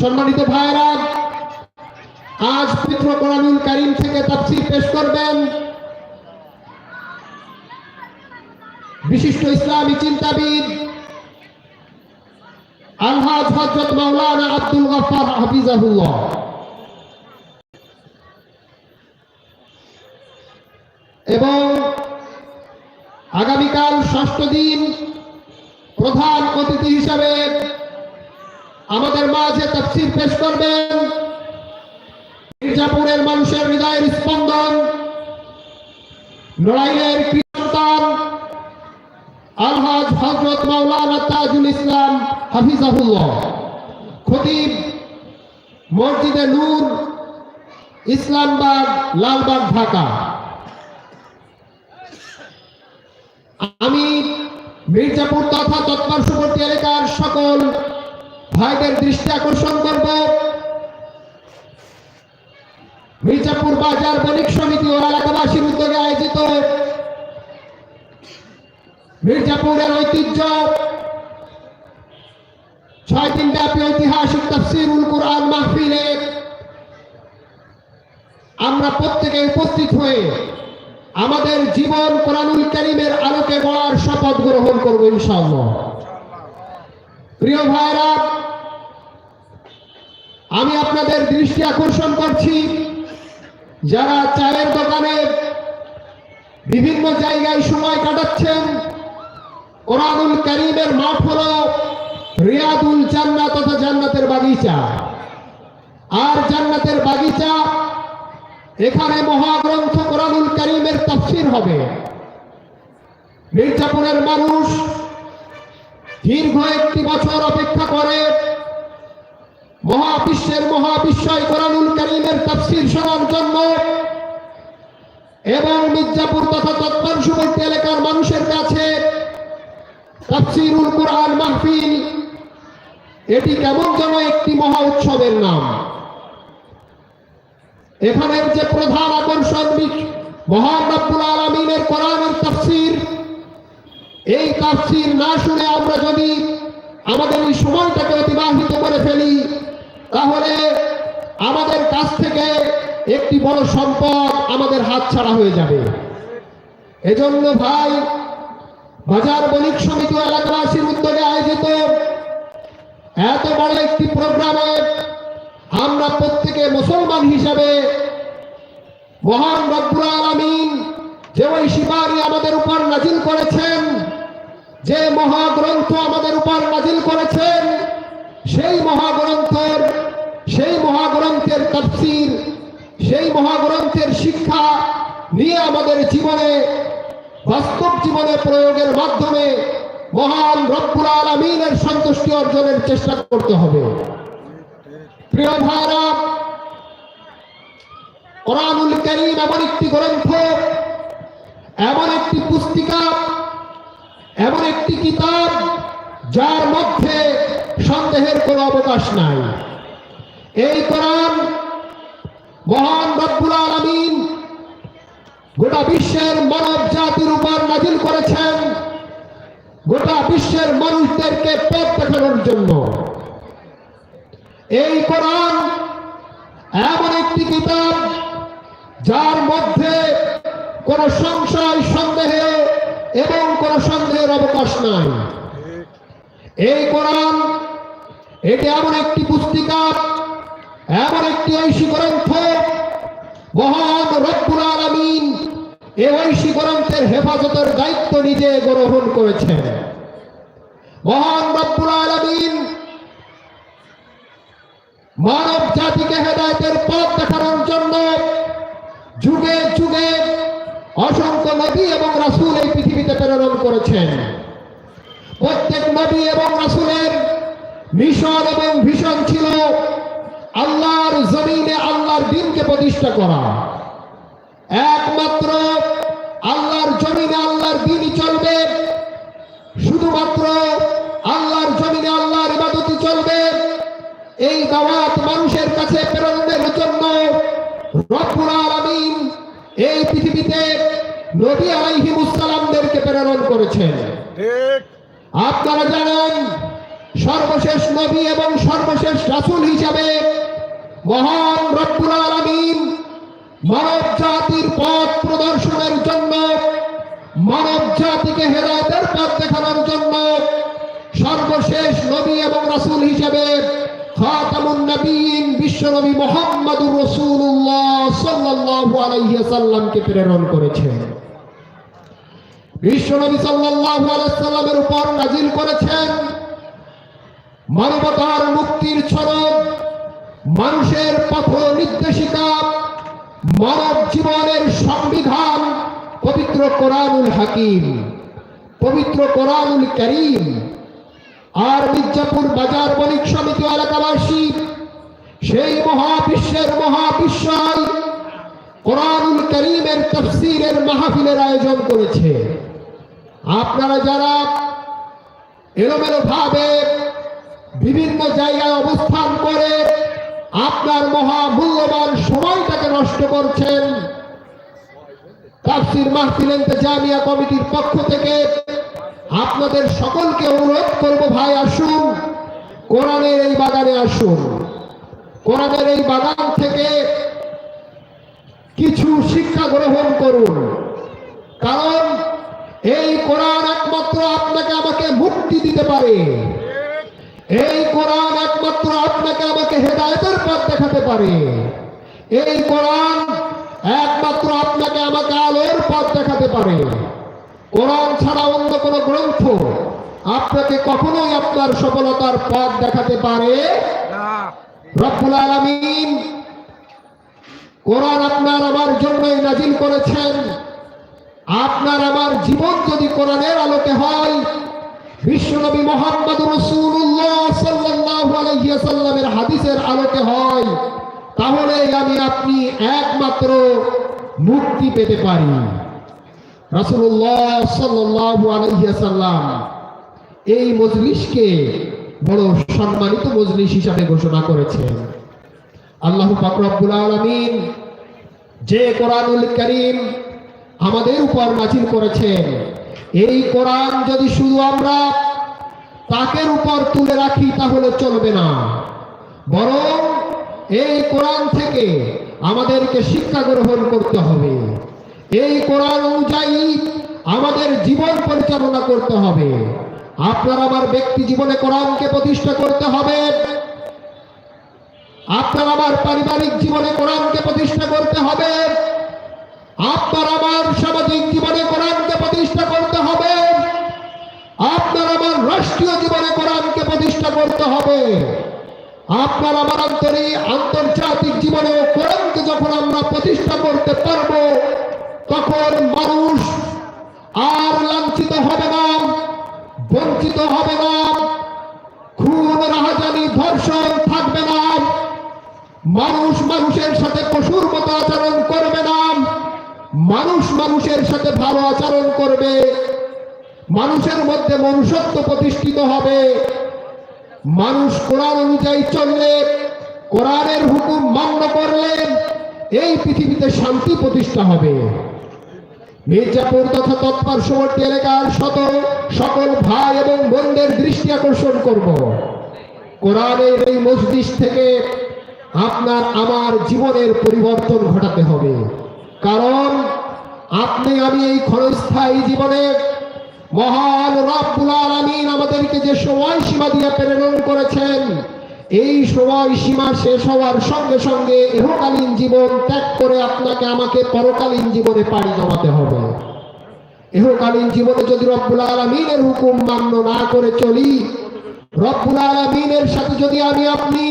সম্মানিত ভাইরা আজ পবিত্র কোরআনুল কারিম থেকে তাফসীর পেশ করবেন। বিশিষ্ট ইসলামী চিন্তাবিদ আলহাজ হজরত মাওলানা আব্দুল গফার হাফিজাহুল্লাহ। এবং আগামীকাল ষষ্ঠ দিন প্রধান অতিথি হিসাবে আমাদের মাঝে তফসির পেশ করবেন। মির্জাপুরের মানুষের হৃদয়ের স্পন্দন নড়াইলের কীর্তন আলহাজ হজরত মাওলানা তাজুল ইসলাম হাফিজাহুল্লাহ, খতিব মসজিদে নূর, ইসলামবাগ, লালবাগ, ঢাকা। আমি মির্জাপুর তথা তৎপার্শ্ববর্তী এলাকার সকল ভাইদের দৃষ্টি আকর্ষণ করব। মির্জাপুর বাজার বণিক সমিতি ও এলাকাবাসীর উদ্যোগে আয়োজিত মির্জাপুরের ঐতিহ্য। ছয় দিন ব্যাপী ঐতিহাসিক তফসিরুল কোরআন মাহফিলে আমরা প্রত্যেকে উপস্থিত হয়ে আমাদের জীবন কোরআনুল করিমের আলোকে গড়ার শপথ গ্রহণ করব ইনশাআল্লাহ। প্রিয় ভাইরা আমি আপনাদের দৃষ্টি আকর্ষণ করছি। যারা চায়ের দোকানে বিভিন্ন জায়গায় সময় কাটাচ্ছেন, কোরআনুল করিমের মাঠ হল রিয়াদুল জান্নাত তথা জান্নাতের বাগিচা। আর জান্নাতের বাগিচা এখানে মহাগ্রন্থ কোরআনুল করিমের তফসির হবে। মির্জাপুরের মানুষ দীর্ঘ একটি বছর অপেক্ষা করে মহাবিশ্বের মহাবিশ্বয় কোরআনুল করিমের তফসির শোনার জন্য এবং মির্জাপুর তথা তৎপার্শ্ববর্তী এলাকার মানুষের কাছে তফসিরুল কোরআন মাহফিল, এটি কেমন যেন একটি মহা উৎসবের নাম। এখানের যে প্রধান আকর্ষণ মহান রব্বুল আলমিনের কোরআনের তাফসির, এই তাফসির না শুনে আমরা যদি আমাদের এই সময়টাকে অতিবাহিত তাহলে আমাদের কাছ থেকে একটি বড় সম্পদ আমাদের হাতছাড়া হয়ে যাবে। এজন্য ভাই, বাজার বণিক সমিতি এলাকাবাসীর উদ্যোগে আয়োজিত এত বড় একটি প্রোগ্রামে আমরা প্রত্যেকে মুসলমান হিসাবে মহান রব্বুল আলামিন যে ওই শিবারি আমাদের উপর নাজিল করেছেন, যে মহাগ্রন্থ আমাদের উপর নাজিল করেছেন, সেই মহাগ্রন্থের সেই মহাগ্রন্থের তফসির, সেই মহাগ্রন্থের শিক্ষা নিয়ে আমাদের জীবনে, বাস্তব জীবনে প্রয়োগের মাধ্যমে মহান রব্বুল আলমিনের সন্তুষ্টি অর্জনের চেষ্টা করতে হবে। প্রিয় ভাইরা, কোরআনুল করিম এমন একটি গ্রন্থ, এমন একটি পুস্তিকা, এমন একটি কিতাব, যার মধ্যে সন্দেহের কোনো অবকাশ নাই। এই কোরআন মহান রব্বুল আলমিন গোটা বিশ্বের মানব জাতির উপর নাজিল করেছেন গোটা বিশ্বের মানুষদেরকে পথ দেখানোর জন্য। এই কোরআন এমন একটি কিতাব যার মধ্যে কোন সংশয়, সন্দেহে এবং কোন সন্দেহের অবকাশ নাই। এই কোরআন, এটি এমন একটি পুস্তিকা এমন একটি ঐশী গ্রন্থ, মহান রব্বুল আলমিন এই ঐশী গ্রন্থের হেফাজতের দায়িত্ব নিজে গ্রহণ করেছেন। মহান রব্বুল আলমিন মানব জাতিকে হেদায়তের পথ দেখানোর জন্য যুগে যুগে অসংখ্য নবী এবং রাসূল এই পৃথিবীতে প্রেরণ করেছেন। প্রত্যেক নবী এবং রাসূলের মিশন এবং ভীষণ ছিল আল্লাহর জমিনে আল্লাহর দিনকে প্রতিষ্ঠা করা। একমাত্র আল্লাহর জমিনে আল্লাহর দিনই চলবে। শুধুমাত্র আল্লাহর জমিনে আল্লাহর ইবাদতই চলবে। এই দাওয়াত মানুষের কাছে প্রেরণের জন্য রব্বুল আলামিন এই পৃথিবীতে নবী আলাইহিমুস সালামদেরকে প্রেরণ করেছেন। ঠিক। আপনারা জানেন সর্বশেষ নবী এবং সর্বশেষ রাসূল হিসাবে মহান রব্বুল আলামিন মানব জাতির পথ প্রদর্শনের জন্য, মানব জাতিকে হেদায়েতের পথ দেখানোর জন্য সর্বশেষ নবী এবং রাসূল হিসেবে খাতামুন নবীন বিশ্বনবী মুহাম্মদুর রাসূলুল্লাহ সাল্লাল্লাহু আলাইহি সাল্লামকে প্রেরণ করেছেন। বিশ্বনবী সাল্লাল্লাহু আলাইহি সাল্লামের উপর নাজিল করেছেন। মানবতার মুক্তির ছড়ক মানুষের পথ নির্দেশিকা, মানব জীবনের সংবিধান, পবিত্র কোরআনুল হাকিম, পবিত্র কোরআনুল করিম। আর মির্জাপুর বাজার বণিক সমিতি এলাকাবাসী, সেই মহাবিশ্বের মহাবিশ্বয় কোরআনুল করিমের তফসিরের মাহফিলের আয়োজন করেছে। আপনারা যারা এলোমেলো ভাবে বিভিন্ন জায়গায় অবস্থান করে আপনার মহামূল্যবান সময়টাকে নষ্ট করছেন। তাফসির মাহফিল জামিয়া কমিটির পক্ষ থেকে আপনাদের সকলকে অনুরোধ করব, ভাই, আসুন, কোরআনের এই বাগানে আসুন। কোরআনের এই বাগান থেকে কিছু শিক্ষা গ্রহণ করুন। কারণ এই কোরআন একমাত্র আপনাকে আমাকে মুক্তি দিতে পারে। এই কোরআন একমাত্র আপনাকে আমাকে হেদায়তের পথ দেখাতে পারে। এই কোরআন একমাত্র আপনাকে আমাকে আলোর পথ দেখাতে পারে। কোরআন ছাড়া অন্য কোনো গ্রন্থ আপনাকে কখনোই আপনার সফলতার পথ দেখাতে পারে। রব্বুল আলামিন কোরআন আপনার আমার জন্যই নাজিল করেছেন। আপনার আমার জীবন যদি কোরআনের আলোকে হয় বিশ্বনবী মোহাম্মদ রসুল্লাহ সাল্লাল্লাহু আলাইহি সাল্লামের হাদিসের আলোকে হয়, তাহলে আমি আপনি একমাত্র মুক্তি পেতে পারি। এই মজলিসকে বড় সম্মানিত মজলিস হিসাবে ঘোষণা করেছেন। আল্লাহ পাক রব্বুল আলামিন যে কোরআনুল করিম আমাদের উপর নাজিল করেছেন এই কোরআন যদি শুধু আমরা তাকের উপর তুলে রাখি, তাহলে চলবে না। বরং এই কোরআন থেকে আমাদেরকে শিক্ষা গ্রহণ করতে হবে। এই কোরআন অনুযায়ী আমাদের জীবন পরিচালনা করতে হবে। আপনার আমার ব্যক্তি জীবনে কোরআনকে প্রতিষ্ঠা করতে হবে। আপনার আমার পারিবারিক জীবনে কোরআনকে প্রতিষ্ঠা করতে হবে। আপনার আমার সামাজিক জীবনে কোরআনকে প্রতিষ্ঠা করতে হবে। আপনার আমার রাষ্ট্রীয় জীবনে কোরআনকে প্রতিষ্ঠা করতে হবে। আপনার আমার অন্তরে আন্তর্জাতিক জীবনে কোরআনকে যখন আমরা প্রতিষ্ঠা করতে পারব, তখন মানুষ আর লাঞ্ছিত হবে না, বঞ্চিত হবে না, খুন, রাহাজানি, ধর্ষণ থাকবে না। মানুষ মানুষের সাথে পশুর মতো আচরণ মানুষ মানুষের সাথে ভালো আচরণ করবে। মানুষের মধ্যে মনুষ্যত্ব প্রতিষ্ঠিত হবে। মানুষ কোরআন অনুযায়ী চললে, কোরআনের হুকুম মান্য করলে এই পৃথিবীতে শান্তি প্রতিষ্ঠা হবে। মির্জাপুর তথা তৎপার্শ্ববর্তী এলাকার শত সকল ভাই এবং বোনদের দৃষ্টি আকর্ষণ করব। কোরআনের এই মসজিদ থেকে আপনার আমার জীবনের পরিবর্তন ঘটাতে হবে। কারণ আপনি, আমি এই ক্ষণস্থায়ী জীবনে মহান রব্বুল আলামিন আমাদেরকে যে সময় সীমা দিয়ে প্রেরণ করেছেন, এই সময় সীমা শেষ হওয়ার সঙ্গে সঙ্গে ইহকালীন জীবন ত্যাগ করে আপনাকে আমাকে পরকালীন জীবনে পাড়ি জমাতে হবে। ইহকালীন জীবনে যদি রব্বুল আলমিনের হুকুম মান্য না করে চলি, রব্বুল আলমিনের সাথে যদি আমি আপনি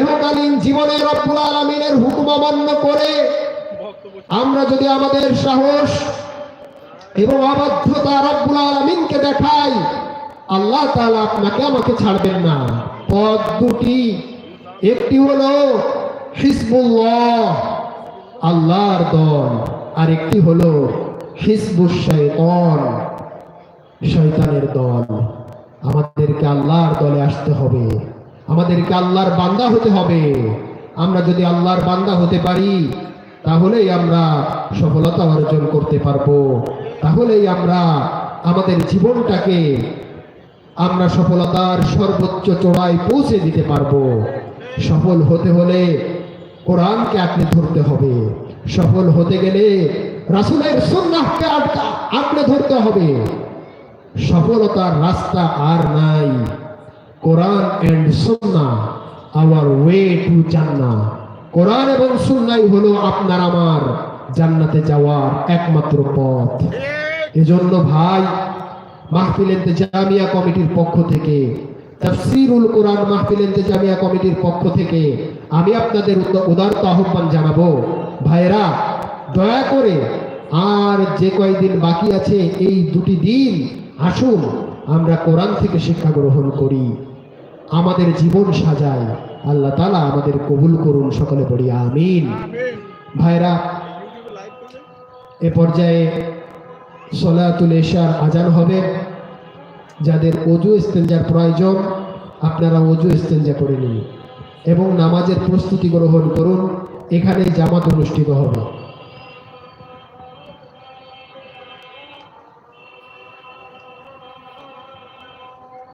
ইহকালীন জীবনে রব্বুল আলমিনের হুকুম অমান্য করে আমরা যদি আমাদের সাহস এবং অবাধ্যতা রব্বুল আলমিনকে দেখাই, আল্লাহ তাআলা আপনাকে আমাকে ছাড়বেন না। পদ দুটি। একটি হলো হিসবুল্লাহ আল্লাহর দল। আর একটি হলো হিসবুশ শয়তান, শয়তানের দল। আমাদেরকে আল্লাহর দলে আসতে হবে। আমাদেরকে আল্লাহর বান্দা হতে হবে। আমরা যদি আল্লাহর বান্দা হতে পারি তাহলেই আমরা সফলতা অর্জন করতে পারব। তাহলেই আমরা আমাদের জীবনটাকে আমরা সফলতার সর্বোচ্চ চূড়ায় পৌঁছে দিতে পারব। সফল হতে হলে কোরআনকে আঁকড়ে ধরতে হবে। সফল হতে গেলে রাসুলের সুন্নাহকে আটকা আঁকড়ে ধরতে হবে। সফলতার রাস্তা আর নাই। Quran and Sunnah our way to Jannah Quran এবং সুন্নাই হলো আপনার আমার জান্নাতে যাওয়ার একমাত্র পথ। এজন্য ভাই, মাহফিল ইন্তেজামিয়া কমিটির পক্ষ থেকে, তাফসিরুল কোরআন মাহফিল ইন্তেজামিয়া কমিটির পক্ষ থেকে আমি আপনাদের উদ- উদারত আহ্বান জানাব। ভাইরা দয়া করে আর যে কয়দিন বাকি আছে, এই দুটি দিন আসুন, আমরা কোরআন থেকে শিক্ষা গ্রহণ করি। আমাদের জীবন সাজাই। আল্লাহ তালা আমাদের কবুল করুন সকলে পড়ি, আমিন। ভাইরা, এ পর্যায়ে সলাতুল এশার আজান হবে। যাদের অজু ইস্তেঞ্জার প্রয়োজন, আপনারা অজু স্তেঞ্জা করে নিন এবং নামাজের প্রস্তুতি গ্রহণ করুন। এখানে জামাত অনুষ্ঠিত হবে।